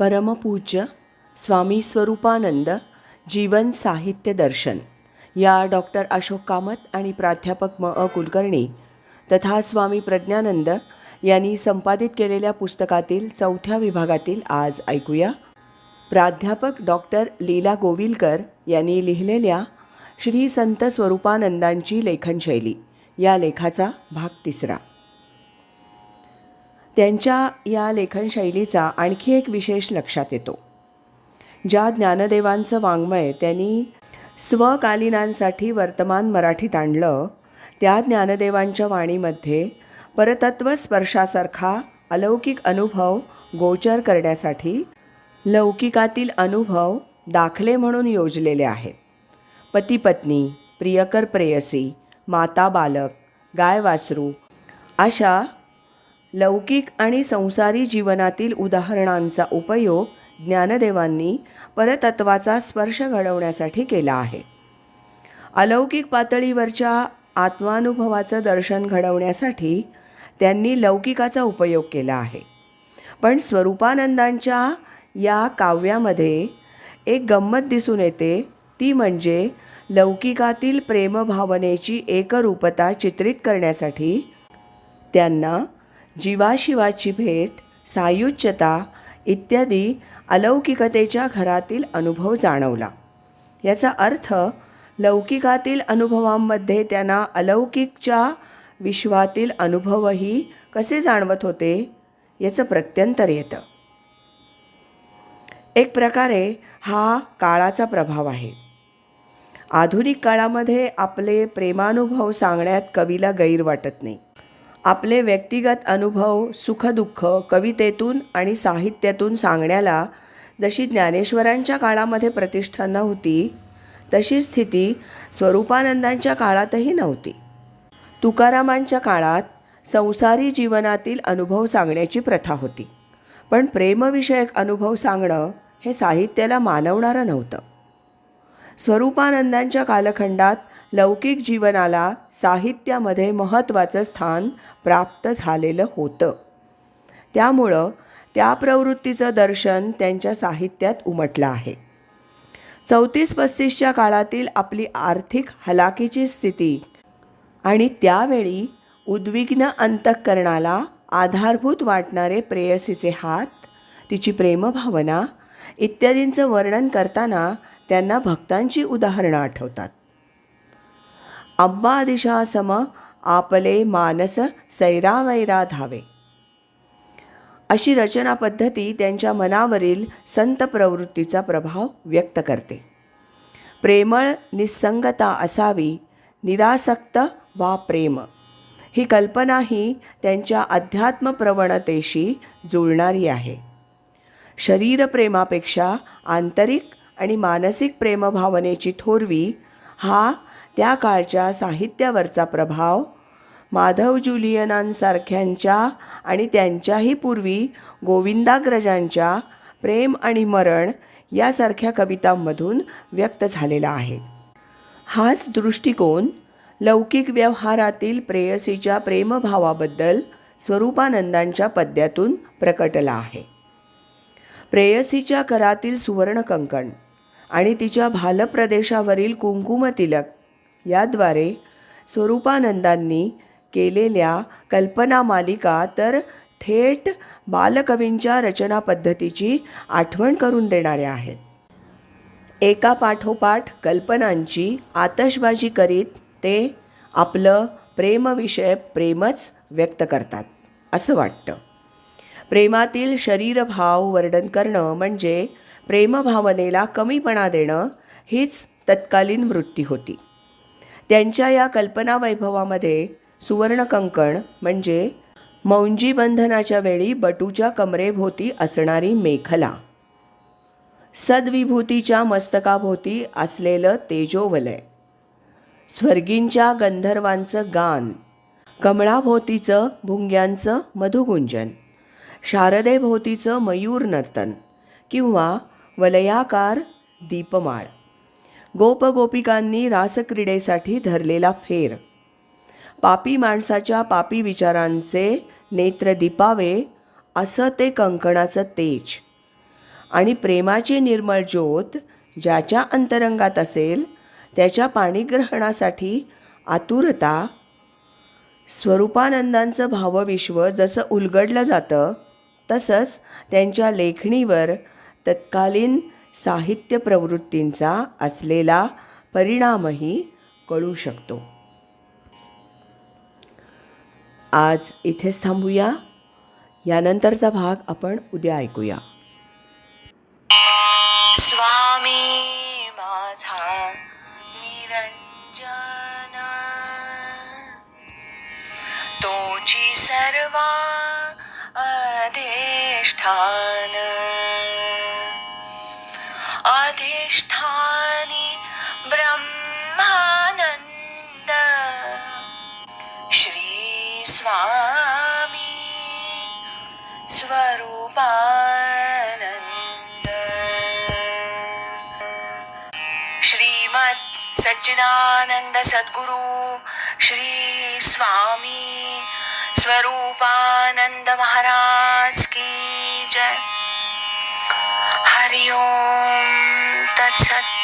परमपूज्य स्वामी स्वरूपानंद जीवन साहित्य दर्शन या डॉक्टर अशोक कामत आणि प्राध्यापक म अ कुलकर्णी तथा स्वामी प्रज्ञानंद यांनी संपादित केलेल्या पुस्तकातील चौथ्या विभागातील आज ऐकूया. प्राध्यापक डॉक्टर लीला गोविलकर यांनी लिहिलेल्या श्री संत स्वरूपानंदांची लेखनशैली. या लेखाचा भाग तिसरा. त्यांच्या या लेखनशैलीचा आणखी एक विशेष लक्षात येतो. ज्या ज्ञानदेवांचं वाङ्मय त्यांनी स्वकालीनांसाठी वर्तमान मराठीत आणलं त्या ज्ञानदेवांच्या वाणीमध्ये परतत्व स्पर्शासारखा अलौकिक अनुभव गोचर करण्यासाठी लौकिकातील अनुभव दाखले म्हणून योजलेले आहेत. पती पत्नी प्रियकर प्रेयसी माता बालक गाय वासरू अशा लौकिक आणि संसारी जीवनातील उदाहरणांचा उपयोग ज्ञानदेवांनी परतत्वाचा स्पर्श घडवण्यासाठी केला आहे. अलौकिक पातळीवरच्या आत्मानुभवाचं दर्शन घडवण्यासाठी त्यांनी लौकिकाचा उपयोग केला आहे. पण स्वरूपानंदांच्या या काव्यामध्ये एक गंमत दिसून येते ती म्हणजे लौकिकातील प्रेमभावनेची एकरूपता चित्रित करण्यासाठी त्यांना जीवाशिवाची भेट सायुज्यता इत्यादी अलौकिकतेच्या घरातील अनुभव जाणवला. याचा अर्थ लौकिकातील अनुभवांमध्ये त्यांना अलौकिकच्या विश्वातील अनुभवही कसे जाणवत होते याचं प्रत्यंतर येतं. एक प्रकारे हा काळाचा प्रभाव आहे. आधुनिक काळामध्ये आपले प्रेमानुभव सांगण्यात कवीला गैर वाटत नाही. आपले व्यक्तिगत अनुभव सुखदुःख कवितेतून आणि साहित्यातून सांगण्याला जशी ज्ञानेश्वरांच्या काळामध्ये प्रतिष्ठा नव्हती तशी स्थिती स्वरूपानंदांच्या काळातही नव्हती. तुकारामांच्या काळात संसारी जीवनातील अनुभव सांगण्याची प्रथा होती. पण प्रेमविषयक अनुभव सांगणं हे साहित्याला मानवणारं नव्हतं. स्वरूपानंदांच्या कालखंडात लौकिक जीवनाला साहित्यामध्ये महत्त्वाचं स्थान प्राप्त झालेलं होतं. त्यामुळं त्या प्रवृत्तीचं दर्शन त्यांच्या साहित्यात उमटलं आहे. चौतीस पस्तीसच्या काळातील आपली आर्थिक हलाखीची स्थिती आणि त्यावेळी उद्विग्न अंतःकरणाला आधारभूत वाटणारे प्रेयसीचे हात तिची प्रेमभावना इत्यादींचं वर्णन करताना त्यांना भक्तांची उदाहरणं आठवतात. अब्बा आपले मानस सैरावैरा धावे अशी रचना पद्धती त्यांच्या मनावरील संत प्रवृत्तीचा प्रभाव व्यक्त करते. प्रेमळ निस्संगता असावी निरासक्त वा प्रेम. ही कल्पनाही त्यांच्या अध्यात्म प्रवणतेशी जुळणारी आहे. शरीरप्रेमापेक्षा आंतरिक आणि मानसिक प्रेमभावनेची थोरवी हा त्या काळच्या साहित्यावरचा प्रभाव माधव जुलियनांसारख्यांच्या आणि त्यांच्याही पूर्वी गोविंदाग्रजांच्या प्रेम आणि मरण यासारख्या कवितांमधून व्यक्त झालेला आहे. हाच दृष्टिकोन लौकिक व्यवहारातील प्रेयसीच्या प्रेमभावाबद्दल स्वरूपानंदांच्या पद्यातून प्रकटला आहे. प्रेयसीच्या करातील सुवर्णकंकण आणि तिच्या भालप्रदेशावरील कुंकुमतिलक याद्वारे स्वरूपानंदांनी केलेल्या कल्पना मालिका तर थेट बालकवींच्या रचना पद्धतीची आठवण करून देणाऱ्या आहेत. एका पाठोपाठ कल्पनांची आतषबाजी करीत ते आपलं प्रेमविषय प्रेमच व्यक्त करतात असं वाटतं. प्रेमातील शरीरभाव वर्णन करणं म्हणजे प्रेमभावनेला कमीपणा देणं हीच तत्कालीन वृत्ती होती. त्यांच्या या कल्पना वैभवामध्ये सुवर्णकंकण म्हणजे मौंजी बंधनाच्या वेळी बटूच्या कमरेभोवती असणारी मेखला. सद्विभूतीच्या मस्तकाभोवती असलेलं तेजोवलय. स्वर्गींच्या गंधर्वांचं गान कमळाभोवतीचं भुंग्यांचं मधुगुंजन शारदेभोवतीचं मयूर नर्तन किंवा वलयाकार दीपमाळ. गोपगोपिकांनी रासक्रीडेसाठी धरलेला फेर. पापी माणसाच्या पापी विचारांचे नेत्र दिपावे असं ते कंकणाचं तेज. आणि प्रेमाची निर्मळ ज्योत ज्याच्या अंतरंगात असेल त्याच्या पाणीग्रहणासाठी आतुरता स्वरूपानंदांचं भावविश्व जसं उलगडलं जातं तसंच त्यांच्या लेखणीवर तत्कालीन साहित्य प्रवृत्तींचा असलेला परिणामही कळू शकतो. आज इथेच थांबूया. यानंतरचा भाग आपण उद्या ऐकूया. स्वामी माझा निरंजन तोची सर्वा अधिष्ठान अधिष्ठानी ब्रह्मानंद श्री स्वामी स्वरूपानंद श्रीमद सच्चिदानंद सद्गुरु श्री स्वामी स्वरूपानंद महाराज की जय। हरिओम touch, touch.